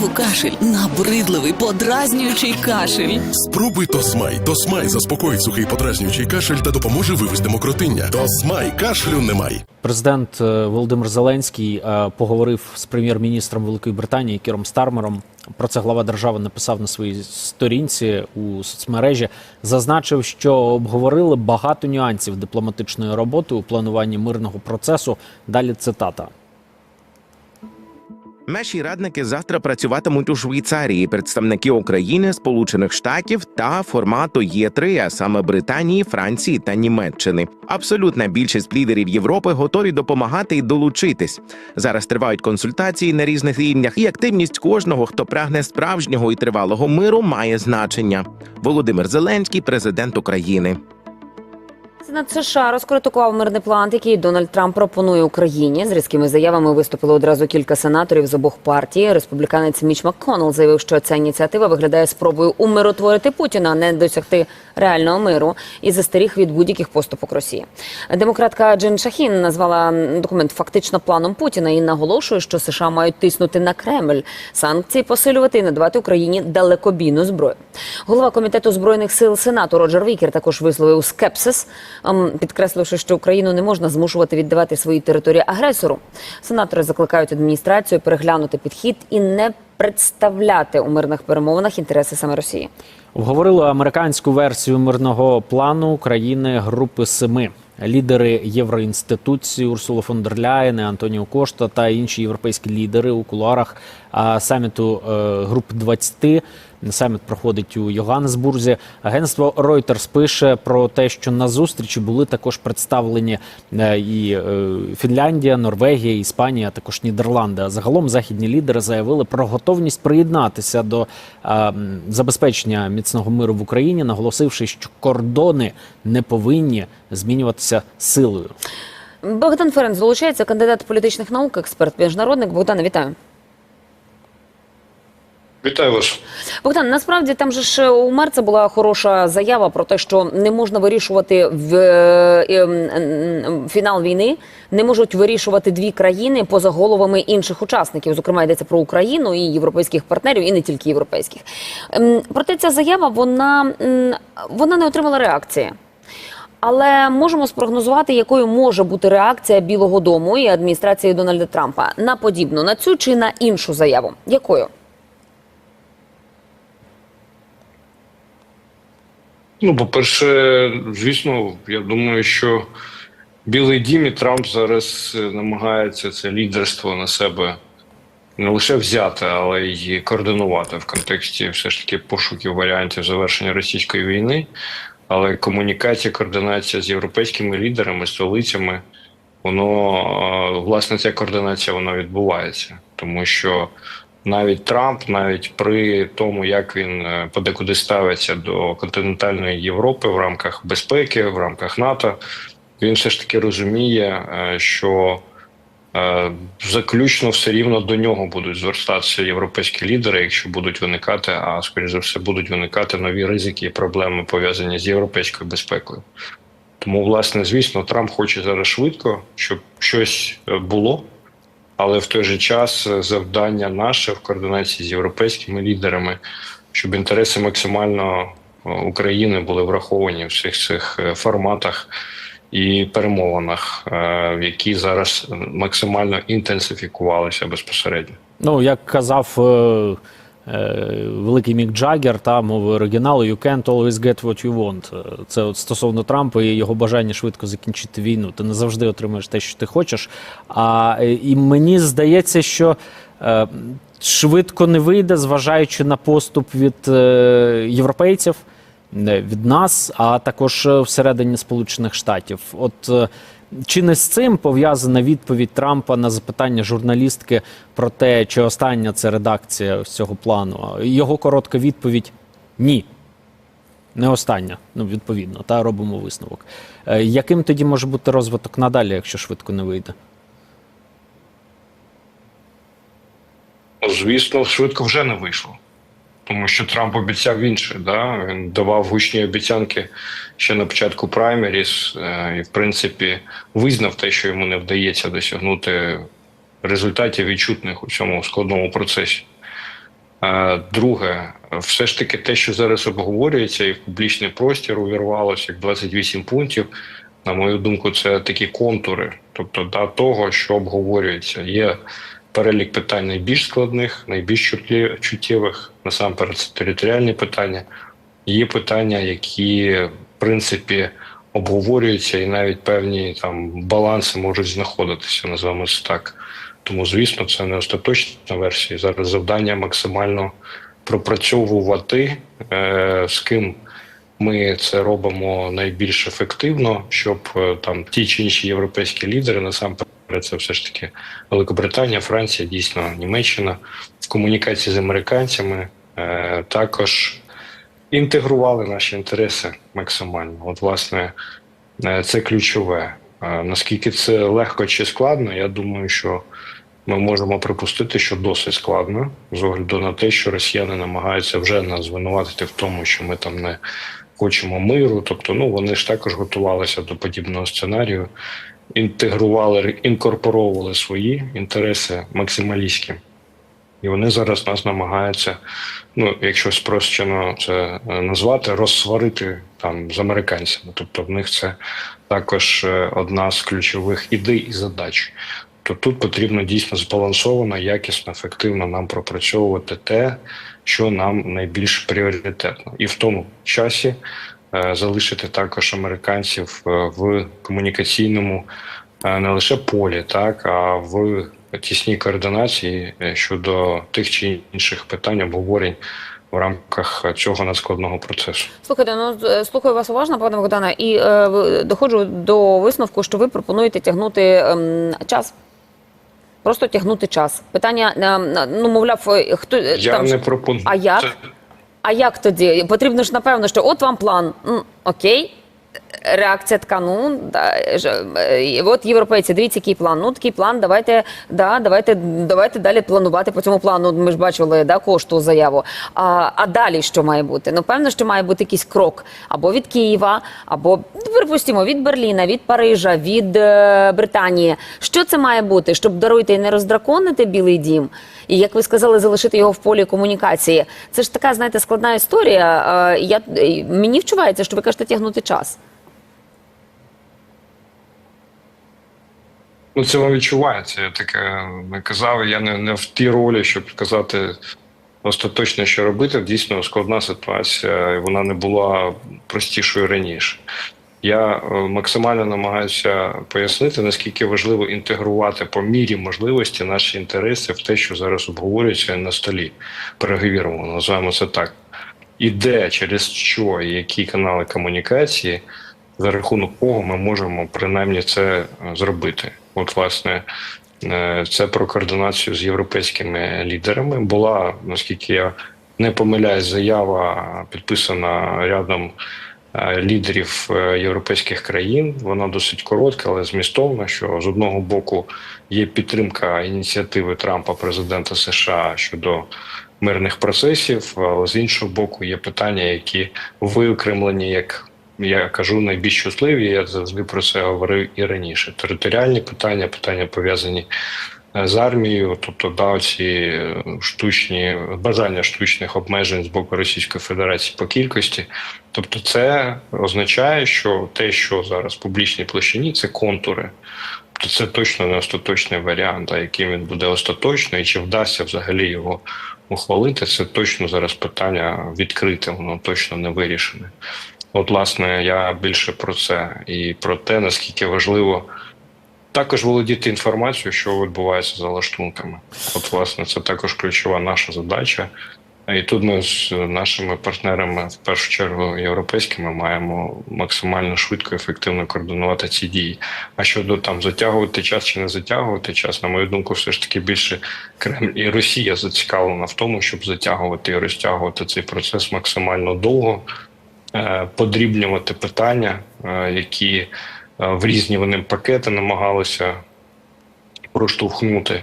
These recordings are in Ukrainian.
Знову кашель, набридливий, подразнюючий кашель. Спробуй Тосмай. Тосмай заспокоїть сухий подразнюючий кашель та допоможе вивести мокротиння. Тосмай кашлю немає. Президент е, Володимир Зеленський е, поговорив з прем'єр-міністром Великої Британії Кіром Стармером. Про це глава держави написав на своїй сторінці у соцмережі. Зазначив, що обговорили багато нюансів дипломатичної роботи у плануванні мирного процесу. Далі цитата. Наші радники завтра працюватимуть у Швейцарії. Представники України, Сполучених Штатів та формату Є3, а саме Британії, Франції та Німеччини. Абсолютна більшість лідерів Європи готові допомагати і долучитись. Зараз тривають консультації на різних рівнях, і активність кожного, хто прагне справжнього і тривалого миру, має значення. Володимир Зеленський, президент України. Сенат США розкритикував мирний план, який Дональд Трамп пропонує Україні. З різкими заявами виступили одразу кілька сенаторів з обох партій. Республіканець Міч МакКоннелл заявив, що ця ініціатива виглядає спробою умиротворити Путіна, а не досягти реального миру і застеріг від будь-яких поступок Росії. Демократка Джин Шахін назвала документ фактично планом Путіна і наголошує, що США мають тиснути на Кремль, санкції посилювати і надавати Україні далекобійну зброю. Голова комітету збройних сил Сенату Роджер Вікер також висловив скепсис, підкресливши, що Україну не можна змушувати віддавати свої території агресору. Сенатори закликають адміністрацію переглянути підхід і не представляти у мирних перемовинах інтереси саме Росії. Обговорили американську версію мирного плану України групи семи. Лідери євроінституції Урсула фон дер Ляєн, Антоніо Кошта та інші європейські лідери у кулуарах саміту е, груп 20. Саміт проходить у Йоганнесбурзі. Агентство Reuters пише про те, що на зустрічі були також представлені е, і е, Фінляндія, Норвегія, Іспанія, а також Нідерланди. А загалом західні лідери заявили про готовність приєднатися до е, забезпечення міцного миру в Україні, наголосивши, що кордони не повинні змінюватися силою. Богдан Ференц долучається кандидат політичних наук, експерт міжнародник. Богдане, вітаю. Вітаю вас. Богдан, насправді там же ж у Мерца була хороша заява про те, що не можна вирішувати в е, ем, фінал війни, не можуть вирішувати дві країни поза головами інших учасників. Зокрема, йдеться про Україну і європейських партнерів, і не тільки європейських. Ем, Проте ця заява вона, вона не отримала реакції. Але можемо спрогнозувати, якою може бути реакція Білого Дому і адміністрації Дональда Трампа на подібну на цю чи на іншу заяву. Якою? Ну, по-перше, звісно, я думаю, що Білий Дім і Трамп зараз е, намагаються це лідерство на себе не лише взяти, але й координувати в контексті все ж таки пошуків варіантів завершення російської війни. Але комунікація, координація з європейськими лідерами, столицями, воно е, власне ця координація вона відбувається, тому що навіть Трамп, навіть при тому, як він е, подекуди ставиться до континентальної Європи в рамках безпеки, в рамках НАТО, він все ж таки розуміє, е, що е, заключно все рівно до нього будуть звертатися європейські лідери, якщо будуть виникати, а скоріш за все будуть виникати нові ризики і проблеми пов'язані з європейською безпекою. Тому, власне, звісно, Трамп хоче зараз швидко, щоб щось було. Але в той же час е, завдання наше в координації з європейськими лідерами, щоб інтереси максимально е, України були враховані в всіх цих е, форматах і перемовинах, які зараз максимально інтенсифікувалися безпосередньо. Ну, як казав великий Мік Джаггер, та мовою оригіналу, you can't always get what you want. Е, Це от стосовно Трампа і його бажання швидко закінчити війну. Ти не завжди отримаєш те, що ти хочеш. А е, і мені здається, що е, швидко не вийде, зважаючи на поступ від е, європейців. Від нас, а також е, всередині Сполучених Штатів. От е, чи не з цим пов'язана відповідь Трампа на запитання журналістки про те, чи остання це редакція цього плану? Його коротка відповідь ні. Не остання, ну відповідно, та робимо висновок. Е, Яким тоді може бути розвиток надалі, якщо швидко не вийде? Звісно, швидко вже не вийшло. Тому що Трамп обіцяв інше. Да? Він давав гучні обіцянки ще на початку праймеріс, е, і, в принципі, визнав те, що йому не вдається досягнути результатів відчутних у цьому складному процесі. Е, Друге, все ж таки, те, що зараз обговорюється, і в публічний простір увірвалося як 28 пунктів. На мою думку, це такі контури, тобто до того, що обговорюється. Є перелік питань найбільш складних, найбільш чуттєвих, насамперед, це територіальні питання. Є питання, які в принципі обговорюються, і навіть певні там баланси можуть знаходитися, називаємо це так. Тому, звісно, це не остаточна версія. Зараз завдання максимально пропрацьовувати, е, з ким ми це робимо найбільш ефективно, щоб е, там ті чи інші європейські лідери насамперед це все ж таки Великобританія, Франція, дійсно Німеччина в комунікації з американцями е, також інтегрували наші інтереси максимально. От, власне, е, це ключове. Е, Наскільки це легко чи складно, я думаю, що ми можемо припустити, що досить складно з огляду на те, що росіяни намагаються вже нас звинуватити в тому, що ми там не хочемо миру. Тобто, ну вони ж також готувалися до подібного сценарію, інтегрували, інкорпоровували свої інтереси максималістські. І вони зараз нас намагаються, ну якщо спрощено це е, назвати, розсварити там з американцями. Тобто в них це також е, одна з ключових ідей і задач. То тут потрібно дійсно збалансовано, якісно, ефективно нам пропрацьовувати те, що нам найбільш пріоритетно, і в тому часі е, залишити також американців е, в комунікаційному е, не лише полі, так а в тісній координації е, щодо тих чи інших питань обговорень в рамках цього надскладного процесу. Слухайте, ну слухаю вас уважно, пане Богдане, і е, доходжу до висновку, що ви пропонуєте тягнути ем, час. Просто тягнути час. Питання, ем, ну мовляв, е, хто е, Я там не пропоную. А як? Це- А як тоді? Потрібно ж напевно, що от вам план. М, окей. Реакція така, ну да, е, от європейці, дивіться, який план. Ну такий план, давайте, да, давайте, давайте далі планувати по цьому плану. Ми ж бачили да, кошту заяву. А, а далі що має бути? Ну, певно, що має бути якийсь крок або від Києва, або ну, припустимо, від Берліна, від Парижа, від е, Британії. Що це має бути, щоб даруйте і не роздраконити Білий Дім? І як ви сказали, залишити його в полі комунікації. Це ж така, знаєте, складна історія. Е, Я мені вчувається, що ви кажете тягнути час. Ну, це вам відчувається. Я таке не казав. Я не, не в тій ролі, щоб сказати остаточно, що робити. Дійсно складна ситуація, і вона не була простішою раніше. Я е, максимально намагаюся пояснити, наскільки важливо інтегрувати по мірі можливості наші інтереси в те, що зараз обговорюється на столі. Переговіримо, називаємо це так. І де, через що, і які канали комунікації, за рахунок кого ми можемо принаймні це е, зробити. От, власне, е, це про координацію з європейськими лідерами. Була, наскільки я не помиляюсь, заява підписана рядом е, лідерів е, європейських країн. Вона досить коротка, але змістовна. Що з одного боку є підтримка ініціативи Трампа, президента США щодо мирних процесів, але з іншого боку є питання, які виокремлені як. Я кажу найбільш чутливі. Я завжди про це говорив і раніше. Територіальні питання, питання пов'язані е, з армією, тобто да, ці е, штучні бажання штучних обмежень з боку Російської Федерації по кількості. Тобто, це означає, що те, що зараз в публічній площині, це контури. Тобто це точно не остаточний варіант, а яким він буде остаточно, і чи вдасться взагалі його ухвалити, це точно зараз питання відкрите, воно точно не вирішене. От, власне, я більше про це і про те, наскільки важливо також володіти інформацією, що відбувається за лаштунками. От, власне, це також ключова наша задача. І тут ми з нашими партнерами, в першу чергу європейськими, маємо максимально швидко і ефективно координувати ці дії. А щодо там затягувати час чи не затягувати час, на мою думку, все ж таки більше Кремль і Росія зацікавлена в тому, щоб затягувати і розтягувати цей процес максимально довго, подрібнювати питання, е, які е, в різні вони пакети намагалися проштовхнути.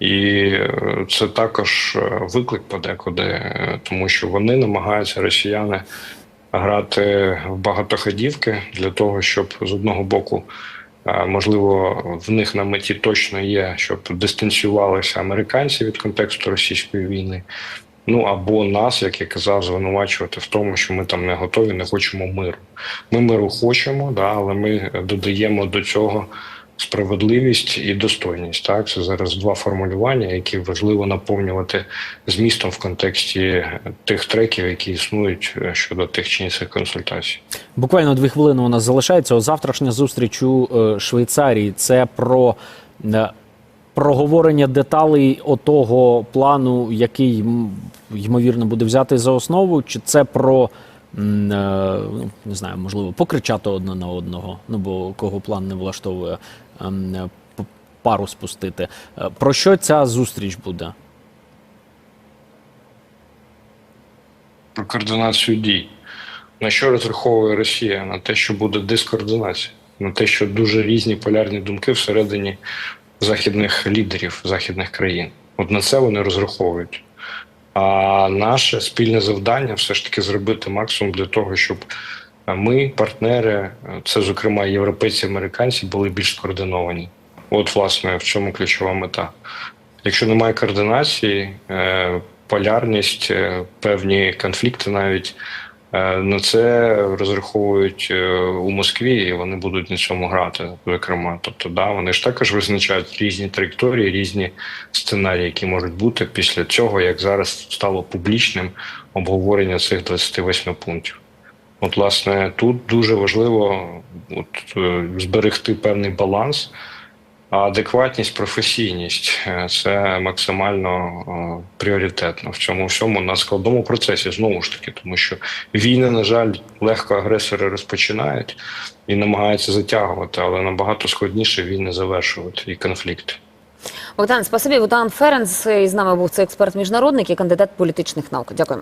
І е, це також е, виклик подекуди, е, тому що вони намагаються росіяни грати в багатоходівки для того, щоб з одного боку, е, можливо, в них на меті точно є, щоб дистанціювалися американці від контексту російської війни. Ну або нас, як я казав, звинувачувати в тому, що ми там не готові, не хочемо миру. Ми миру хочемо, да, але ми додаємо до цього справедливість і достойність. Так, це зараз два формулювання, які важливо наповнювати змістом в контексті тих треків, які існують е, щодо тих чи інших консультацій. Буквально дві хвилини у нас залишається. От Завтрашня зустріч у е, Швейцарії. Це про е, проговорення деталей отого плану, який ймовірно буде взятий за основу, чи це про е, ну, не знаю, можливо, покричати одне на одного, ну бо кого план не влаштовує ем, е, пару спустити. Е, Про що ця зустріч буде? про координацію дій. На що розраховує Росія? На те, що буде дискоординація, на те, що дуже різні полярні думки всередині західних лідерів західних країн. От на це вони розраховують. А наше спільне завдання все ж таки зробити максимум для того, щоб ми, партнери, це зокрема європейці, американці, були більш скоординовані. От, власне, в чому ключова мета. Якщо немає координації, е, полярність, е, певні конфлікти навіть е, на це розраховують е, у Москві, і вони будуть на цьому грати, зокрема. Тобто, да, вони ж також визначають різні траєкторії, різні сценарії, які можуть бути після цього, як зараз стало публічним обговорення цих 28 пунктів. От, власне, тут дуже важливо от, е, зберегти певний баланс. Адекватність, професійність е, це максимально е, пріоритетно в цьому всьому на складному процесі знову ж таки, тому що війни, на жаль, легко агресори розпочинають і намагаються затягувати, але набагато складніше війни завершувати і конфлікти. Богдан, спасибі. Богдан Ференц із нами був це експерт міжнародник і кандидат політичних наук. Дякуємо.